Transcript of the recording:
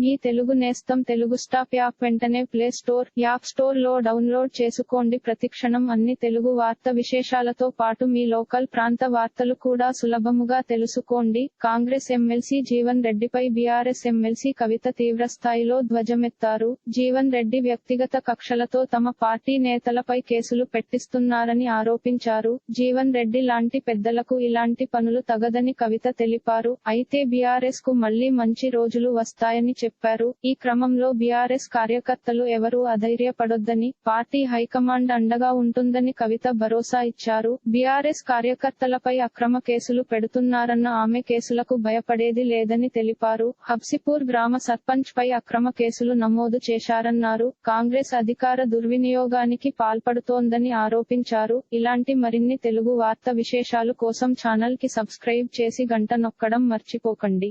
మీ తెలుగు నేస్తం Telugu stop app వెంటనే play store app స్టోర్లో డౌన్లోడ్ చేసుకోండి. ప్రతిక్షణం అన్ని తెలుగు వార్త విశేషాలతో పాటు మీ లోకల్ ప్రాంత వార్తలు కూడా సులభముగా తెలుసుకోండి. కాంగ్రెస్ ఎమ్మెల్సీ జీవన్ రెడ్డిపై బీఆర్ఎస్ ఎమ్మెల్సీ కవిత తీవ్రస్థాయిలో ధ్వజమెత్తారు. జీవన్ రెడ్డి వ్యక్తిగత కక్షలతో తమ పార్టీ నేతలపై కేసులు పెట్టిస్తున్నారని ఆరోపించారు. జీవన్ రెడ్డి లాంటి పెద్దలకు ఇలాంటి పనులు తగదని కవిత తెలిపారు. అయితే బీఆర్ఎస్కు మళ్ళీ మంచి రోజులు వస్తాయని చెప్పారు. ఈ క్రమంలో బీఆర్ఎస్ కార్యకర్తలు ఎవరూ అధైర్యపడొద్దని పార్టీ హైకమాండ్ అండగా ఉంటుందని కవిత భరోసా ఇచ్చారు. బీఆర్ఎస్ కార్యకర్తలపై అక్రమ కేసులు పెడుతున్నారన్న ఆమె కేసులకు భయపడేది లేదని తెలిపారు. హబ్సిపూర్ గ్రామ సర్పంచ్ పై అక్రమ కేసులు నమోదు చేశారన్నారు. కాంగ్రెస్ అధికార దుర్వినియోగానికి పాల్పడుతోందని ఆరోపించారు. ఇలాంటి మరిన్ని తెలుగు వార్త విశేషాలు కోసం ఛానల్కి సబ్స్క్రైబ్ చేసి గంట నొక్కడం మర్చిపోకండి.